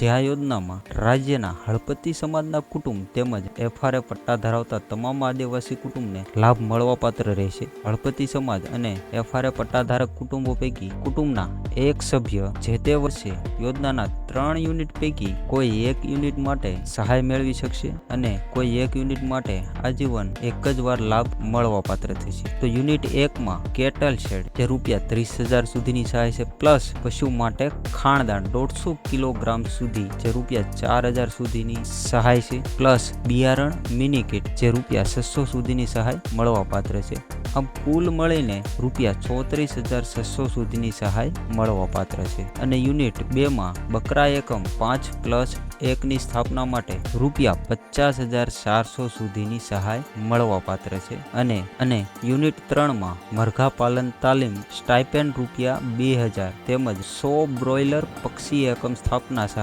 જે આ યોજનામાં રાજ્યના હળપતિ સમાજના કુટુંબ તેમજ એફઆરએ પટ્ટા ધરાવતા તમામ આદિવાસી કુટુંબને લાભ મળવાપાત્ર રહેશે. હળપતિ સમાજ અને એફઆરએ પટ્ટાધારક કુટુંબો પૈકી કુટુંબના એક સભ્ય જે તે વર્ષે યોજનાના ત્રણ યુનિટ પૈકી કોઈ એક યુનિટ માટે સહાય મેળવી શકશે અને કોઈ એક યુનિટ માટે આજીવન એક જ વાર લાભ મળવા પાત્ર થશે. તો યુનિટ એકમાં કેટલ શેડ? જે રૂપિયા ત્રીસ હજાર સુધીની સહાય છે, પ્લસ પશુ માટે ખાણદાણ દોઢસો કિલોગ્રામ સુધી જે રૂપિયા ચાર હજાર સુધીની સહાય છે, પ્લસ બિયારણ મિની જે રૂપિયા છસો સુધીની સહાય મળવા પાત્ર છે. આમ કુલ મળીને રૂપિયા ચોત્રીસ હજાર છસો સુધીની સહાય મળવાપાત્ર છે. અને યુનિટ બેમાં બકરા એકમ પાંચ પ્લસ એકની સ્થાપના માટે રૂપિયા પચાસ હજાર ચારસો સુધીની સહાય મળવાપાત્ર છે અને અને યુનિટ ત્રણમાં મરઘા પાલન તાલીમ સ્ટાઇપેન્ડ રૂપિયા બે હજાર તેમજ સો બ્રોઇલર પક્ષી એકમ સ્થાપના સહાય